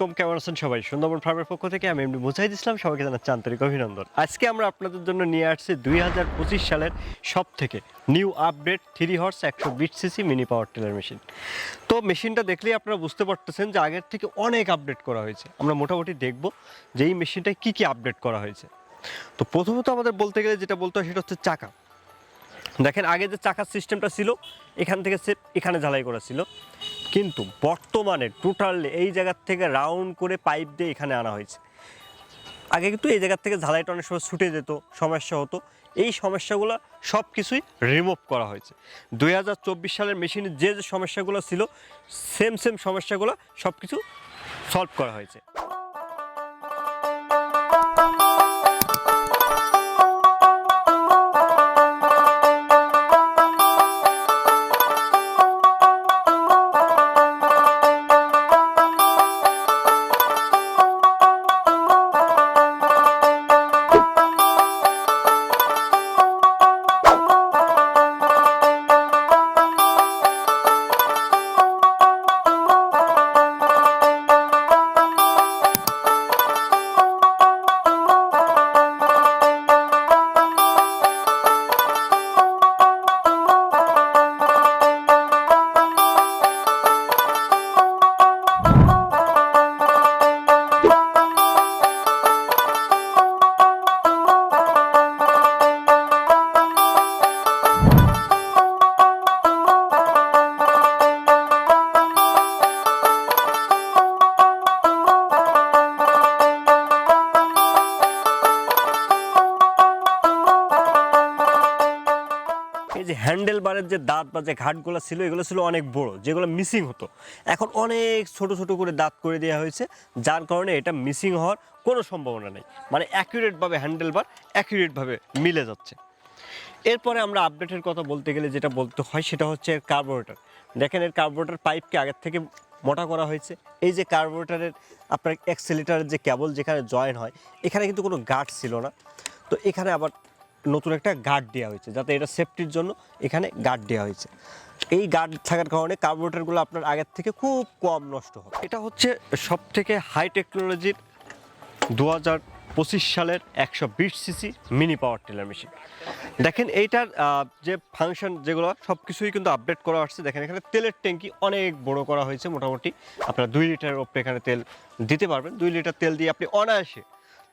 আলাইকুম কেমন আছেন সবাই? সুন্দরবন ফার্মের পক্ষ থেকে আমি এমনি মুজাহিদ ইসলাম, সবাইকে জানাচ্ছি আন্তরিক অভিনন্দন। আজকে আমরা আপনাদের জন্য নিয়ে আসছি দুই হাজার পঁচিশ সালের সব থেকে নিউ আপডেট থ্রি হর্স একশো বিশ CC mini power tiller machine. তো মেশিনটা দেখলেই আপনারা বুঝতে পারতেছেন যে আগের থেকে অনেক আপডেট করা হয়েছে। আমরা মোটামুটি দেখব যে এই মেশিনটায় কী কী আপডেট করা হয়েছে। তো প্রথমত আমাদের বলতে গেলে যেটা বলতে হয় সেটা হচ্ছে চাকা। দেখেন, আগে যে চাকার সিস্টেমটা ছিল, এখান থেকে সে এখানে ঝালাই করা ছিল। কিন্তু বর্তমানে টোটালি এই জায়গার থেকে রাউন্ড করে পাইপ দিয়ে এখানে আনা হয়েছে। আগে কিন্তু এই জায়গার থেকে ঝালাইটা অনেক সময় ছুটে যেত, সমস্যা হতো। এই সমস্যাগুলো সব কিছুই রিমুভ করা হয়েছে। দু হাজার চব্বিশ সালের মেশিনে যে যে সমস্যাগুলো ছিল সেম সেম সমস্যাগুলো সব কিছু সলভ করা হয়েছে। এই যে হ্যান্ডেল বারের যে দাঁত বা যে ঘাটগুলো ছিল, এগুলো ছিল অনেক বড়, যেগুলো মিসিং হতো। এখন অনেক ছোট ছোট করে দাঁত করে দেওয়া হয়েছে, যার কারণে এটা মিসিং হওয়ার কোনো সম্ভাবনা নেই। মানে অ্যাকিউরেটভাবে হ্যান্ডেল বার অ্যাকুরেটভাবে মিলে যাচ্ছে। এরপরে আমরা আপডেটের কথা বলতে গেলে যেটা বলতে হয়, সেটা হচ্ছে এর কার্বোরেটর দেখেন এর কার্বোরেটার পাইপকে আগের থেকে মোটা করা হয়েছে। এই যে কার্বোরেটারের আপনার এক্সেলিটারের যে কেবল যেখানে জয়েন হয়, এখানে কিন্তু কোনো গার্ড ছিল না। তো এখানে আবার নতুন একটা গার্ড দেওয়া হয়েছে, যাতে এটা সেফটির জন্য এখানে গার্ড দেওয়া হয়েছে। এই গার্ড থাকার কারণে কার্বোরেটরগুলো আপনার আগের থেকে খুব কম নষ্ট হবে। এটা হচ্ছে সব থেকে হাই টেকনোলজির দু হাজার পঁচিশ সালের একশো বিশ CC mini power tiller machine দেখেন এইটার যে ফাংশন যেগুলো সব কিছুই কিন্তু আপডেট করা আসছে। দেখেন এখানে তেলের ট্যাঙ্কি অনেক বড় করা হয়েছে, মোটামুটি আপনারা দুই লিটারের ওপরে এখানে তেল দিতে পারবেন। দুই লিটার তেল দিয়ে আপনি অনায়াসে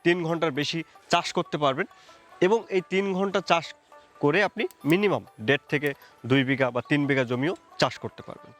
তিন ঘণ্টার বেশি চাষ করতে পারবেন। এবং এই তিন ঘণ্টা চাষ করে আপনি মিনিমাম দেড় থেকে দুই বিঘা বা তিন বিঘা জমিও চাষ করতে পারবেন।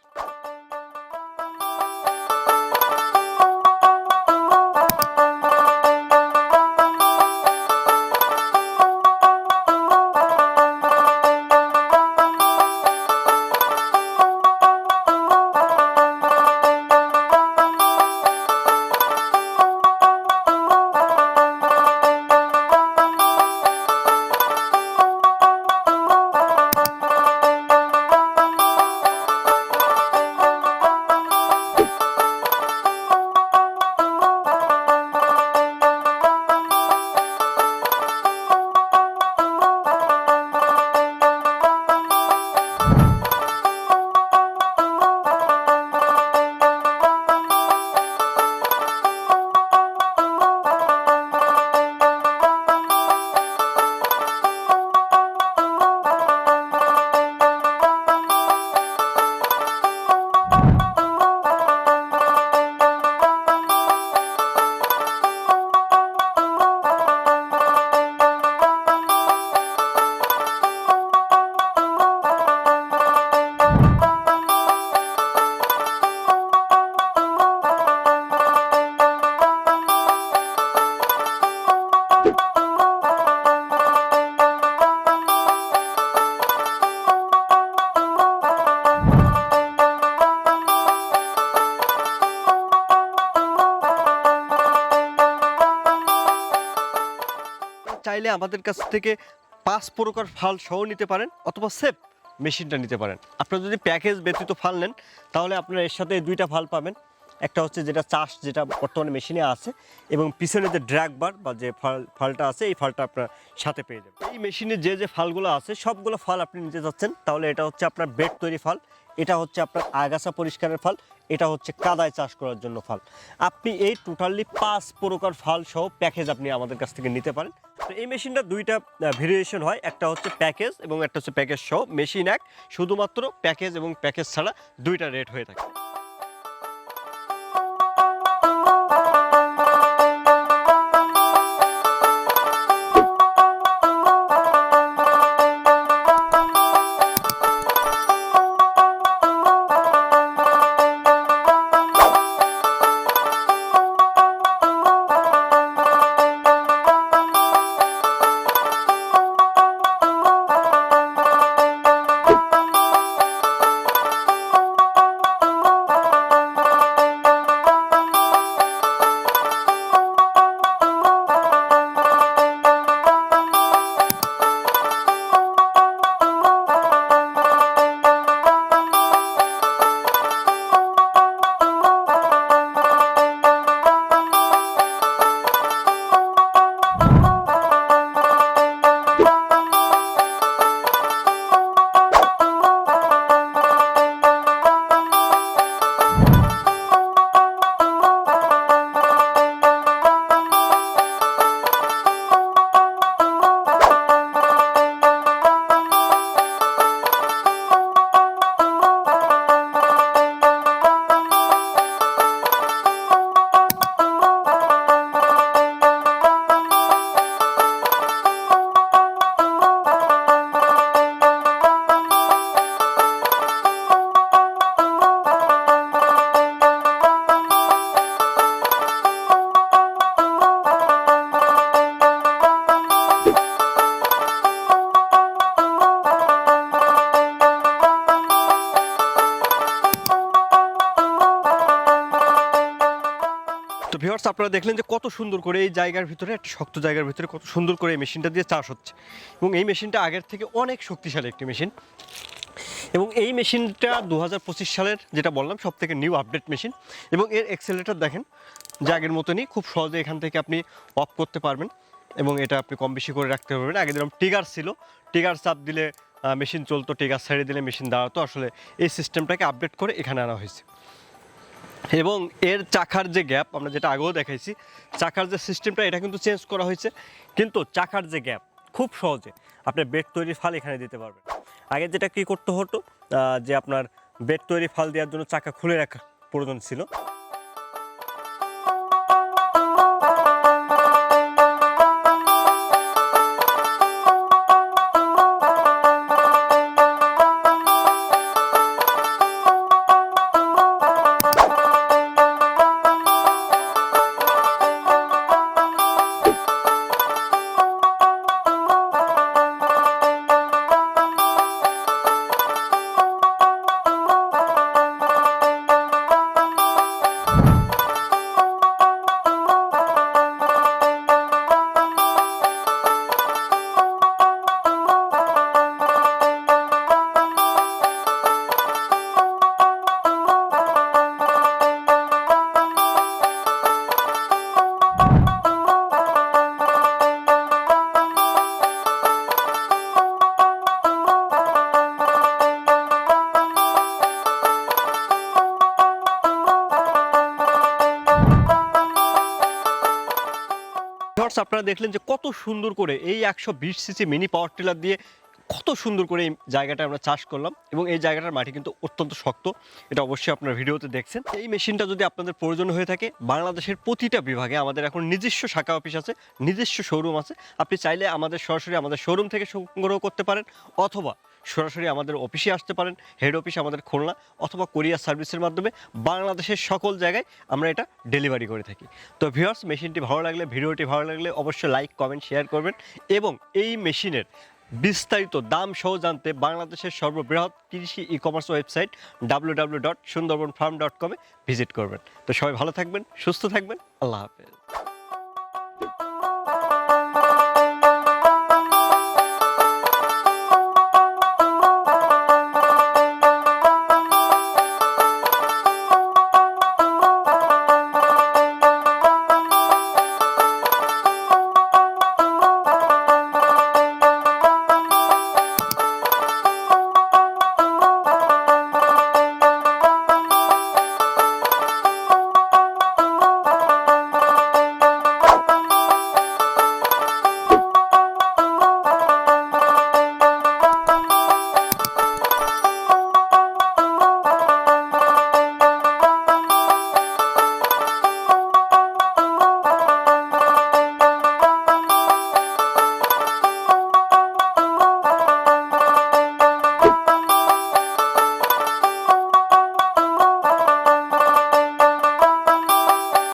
চাইলে আমাদের কাছ থেকে পাঁচ প্রকার ফাল সহ নিতে পারেন অথবা সেফ মেশিনটা নিতে পারেন। আপনারা যদি প্যাকেজ ব্যতীত ফাল নেন, তাহলে আপনারা এর সাথে দুইটা ফাল পাবেন। একটা হচ্ছে যেটা চাষ যেটা বর্তমানে মেশিনে আছে এবং পিছনে যে ড্র্যাগ বার বা যে ফাল, ফালটা আছে, এই ফালটা আপনার সাথে পেয়ে যাবেন। এই মেশিনে যে যে ফালগুলো আছে, সবগুলো ফাল আপনি নিতে যাচ্ছেন। তাহলে এটা হচ্ছে আপনার বেড তৈরি ফাল। এটা হচ্ছে আপনার আগাছা পরিষ্কারের ফল, এটা হচ্ছে কাদায় চাষ করার জন্য ফাল। আপনি এই টোটালি পাঁচ প্রকার ফাল সহ প্যাকেজ আপনি আমাদের কাছ থেকে নিতে পারেন। তো এই মেশিনটা দুইটা ভেরিয়েশন হয়, একটা হচ্ছে প্যাকেজ এবং একটা হচ্ছে প্যাকেজ সহ। মেশিন এক, শুধুমাত্র প্যাকেজ এবং প্যাকেজ ছাড়া দুইটা রেট হয়ে থাকে। আপনারা দেখলেন যে কত সুন্দর করে এই জায়গার ভিতরে, একটা শক্ত জায়গার ভিতরে কত সুন্দর করে এই মেশিনটা দিয়ে চাষ হচ্ছে। এবং এই মেশিনটা আগের থেকে অনেক শক্তিশালী একটি মেশিন। এবং এই মেশিনটা দু হাজার পঁচিশ সালের যেটা বললাম সব থেকে নিউ আপডেট মেশিন। এবং এর এক্সেলেটার দেখেন যে আগের মতনই, খুব সহজে এখান থেকে আপনি অফ করতে পারবেন। এবং এটা আপনি কম বেশি করে রাখতে পারবেন। আগে যেরকম টিগার ছিল টিগার চাপ দিলে মেশিন চলতো টিগার ছেড়ে দিলে মেশিন দাঁড়াতো। আসলে এই সিস্টেমটাকে আপডেট করে এখানে আনা হয়েছে। এবং এর চাকার যে গ্যাপ, আমরা যেটা আগেও দেখাইছি, চাকার যে সিস্টেমটা, এটা কিন্তু চেঞ্জ করা হয়েছে। কিন্তু চাকার যে গ্যাপ, খুব সহজে আপনি বেড তৈরির ফাল এখানে দিতে পারবেন। আগে যেটা কি করতে হতো যে আপনার বেড তৈরি ফাল দেওয়ার জন্য চাকা খুলে রাখা প্রয়োজন ছিল। আপনারা দেখলেন যে কত সুন্দর করে এই একশো বিশ সিসি মিনি পাওয়ার টিলার দিয়ে কত সুন্দর করে এই জায়গাটা আমরা চাষ করলাম এবং এই জায়গাটার মাটি কিন্তু অত্যন্ত শক্ত। এটা অবশ্যই আপনার ভিডিওতে দেখছেন। এই মেশিনটা যদি আপনাদের প্রয়োজন হয়ে থাকে, বাংলাদেশের প্রতিটা বিভাগে আমাদের এখন নিজস্ব শাখা অফিস আছে, নিজস্ব শোরুম আছে। আপনি চাইলে আমাদের সরাসরি আমাদের শোরুম থেকে সংগ্রহ করতে পারেন অথবা সরাসরি আমাদের অফিসে আসতে পারেন, হেড অফিস আমাদের খুলনা অথবা কোরিয়ার সার্ভিসের মাধ্যমে। বাংলাদেশের সকল জায়গায় আমরা এটা ডেলিভারি করে থাকি। তো ভিউয়ার্স, মেশিনটি ভালো লাগলে, ভিডিওটি ভালো লাগলে অবশ্যই লাইক, কমেন্ট, শেয়ার করবেন এবং এই মেশিনের বিস্তারিত দাম সহ জানতে বাংলাদেশের সর্ববৃহৎ কৃষি e commerce website W W dot Sundarban farm dot কমে ভিজিট করবেন। তো সবাই ভালো থাকবেন, সুস্থ থাকবেন, আল্লাহ হাফেজ।